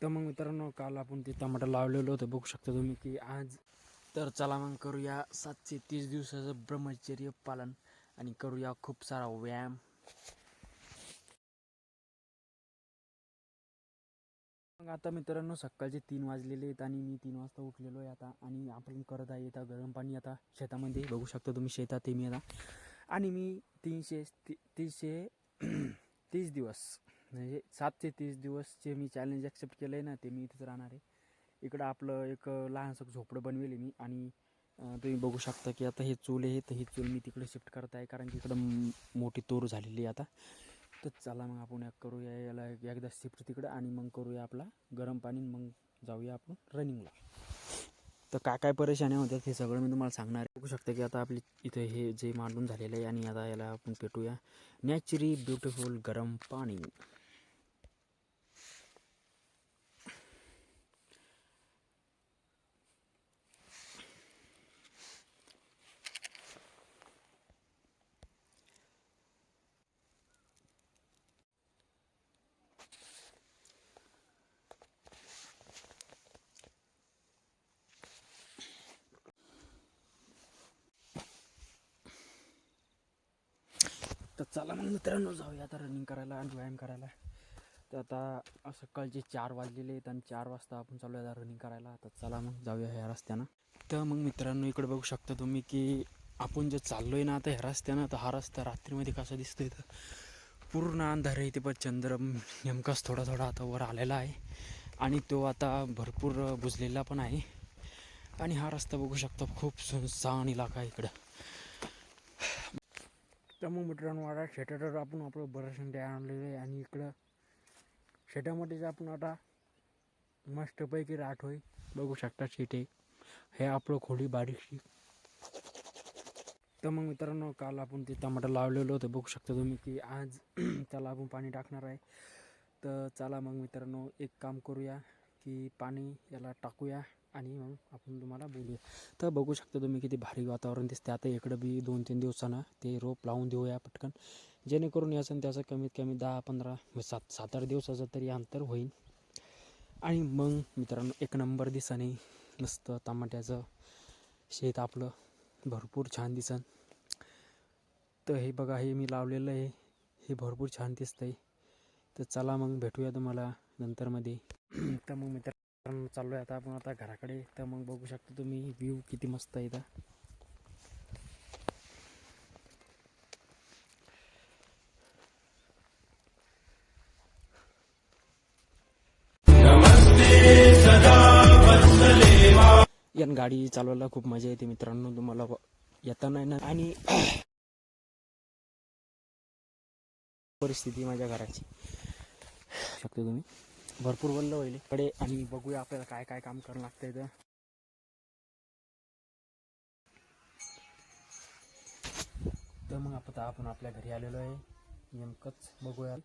तर मग मित्रांनो काल आपण ते टमाटर लावलेलं होतं. बघू शकता तुम्ही की आज तर चला मग करूया सातशे तीस दिवसाचं ब्रह्मचर्य पालन आणि करूया खूप सारा व्यायाम. मग आता मित्रांनो सकाळचे तीन वाजलेले आहेत आणि मी तीन वाजता उठलेलो आहे आता आणि आपण करत आहे आता गरम पाणी आता शेतामध्ये. बघू शकता तुम्ही शेतात ते मी आता. आणि मी तीनशे ती तीनशे तीस दिवस म्हणजे सातशे तीस दिवस जे मी चॅलेंज ॲक्सेप्ट केलं आहे ना ते मी इथेच राहणार आहे. इकडं आपलं एक लहानसं झोपडं बनवेल मी आणि तुम्ही बघू शकता की आता हे चूल आहे तर ही चूल मी तिकडे शिफ्ट करत आहे कारण की इकडं मोठी तोर झालेली आहे आता. तर चला मग आपण एक करूया याला एकदा शिफ्ट तिकडं आणि मग करूया आपला गरम पाणी मग जाऊया आपण रनिंगला तर काय काय परेशान्या होत्या हे सगळं मी तुम्हाला सांगणार आहे. बघू शकता की आता आपली इथं हे जे मांडून झालेलं आहे आणि आता याला आपण पेटूया. नॅचरी ब्युटिफुल गरम पाणी. तर चला मग मित्रांनो जाऊया आता रनिंग करायला आणि व्यायाम करायला. तर आता सकाळचे चार वाजलेले आहेत आणि चार वाजता आपण चालू आता रनिंग करायला. तर चला मग जाऊया ह्या रस्त्यानं. तर मग मित्रांनो इकडे बघू शकता तुम्ही की आपण जे चाललो आहे ना आता ह्या रस्त्यानं तर हा रस्ता रात्रीमध्ये कसा दिसतोय तर पूर्ण अंधार आहे ते पण चंद्र नेमकाच थोडा थोडा आता वर आलेला आहे आणि तो आता भरपूर बुजलेला पण आहे. आणि हा रस्ता बघू शकता खूप सुनसान इलाका आहे इकडं. तर मग मित्रांनो आता शेतातच आपण आपलं बरंचसं ते आणलेलं आहे आणि इकडं शेतामध्येच आपण आता मस्तपैकी राठ होई बघू शकता शेते. हे आपलं खोडी बारीकशी. तर मग मित्रांनो काल आपण ते टमाटर लावलेलं होतं. बघू शकता तुम्ही की आज त्याला आपण पाणी टाकणार आहे. तर चला मग मित्रांनो एक काम करूया की पाणी याला टाकूया. आणि मग आपण तुम्हाला बोलूया. तर बघू शकता तुम्ही किती भारी वातावरण दिसते आता इकडं बी दोन तीन दिवसानं ते रोप लावून देऊया पटकन. जेणेकरून याचं त्याचं कमीत कमी दहा पंधरा सात सात आठ दिवसाचं तरी अंतर होईल. आणि मग मित्रांनो एक नंबर दिसाने मस्त टमाट्याचं शेत आपलं भरपूर छान दिसन. तर हे बघा हे मी लावलेलं आहे. हे भरपूर छान दिसतंय. तर चला मग भेटूया तुम्हाला नंतरमध्ये. तर मग मित्र कारण चाललो आहे आता आपण आता घराकडे. तर मग बघू शकता तुम्ही व्ह्यू किती मस्त आहे इथं. यान गाडी चालवायला खूप मजा येते मित्रांनो तुम्हाला येताना येणार ना. आणि परिस्थिती माझ्या घराची. शकतो तुम्ही? भरपूर वल्ल होईल. कडे आणि बघूया आपल्याला काय काय काम करावं लागतंय तर तर मग आता आपण आपल्या घरी आलेलो आहे. नेमकंच बघूया.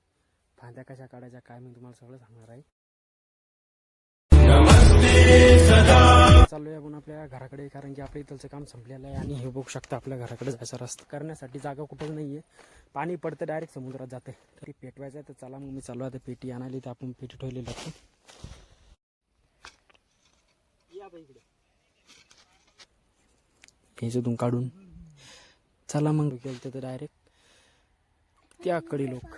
फांद्या कशा काढायच्या काय मी तुम्हाला सगळं सांगणार आहे. चाललोय आपण आपल्या घराकडे कारण की आपल्या इथलचं काम संपलेलं आहे आणि हे बघू शकता आपल्या घराकडे जायचा रस्ता करण्यासाठी जागा कुठंच नाही आहे पाणी पडतं डायरेक्ट समुद्रात जाते तरी पेटवायचं आहे तर चला मग मी चालू आता पेटी आणायली तर आपण पेटी ठेवलेली लागतो ह्याच्यातून काढून. चला मग. गेलं तर डायरेक्ट त्याकडे लोक.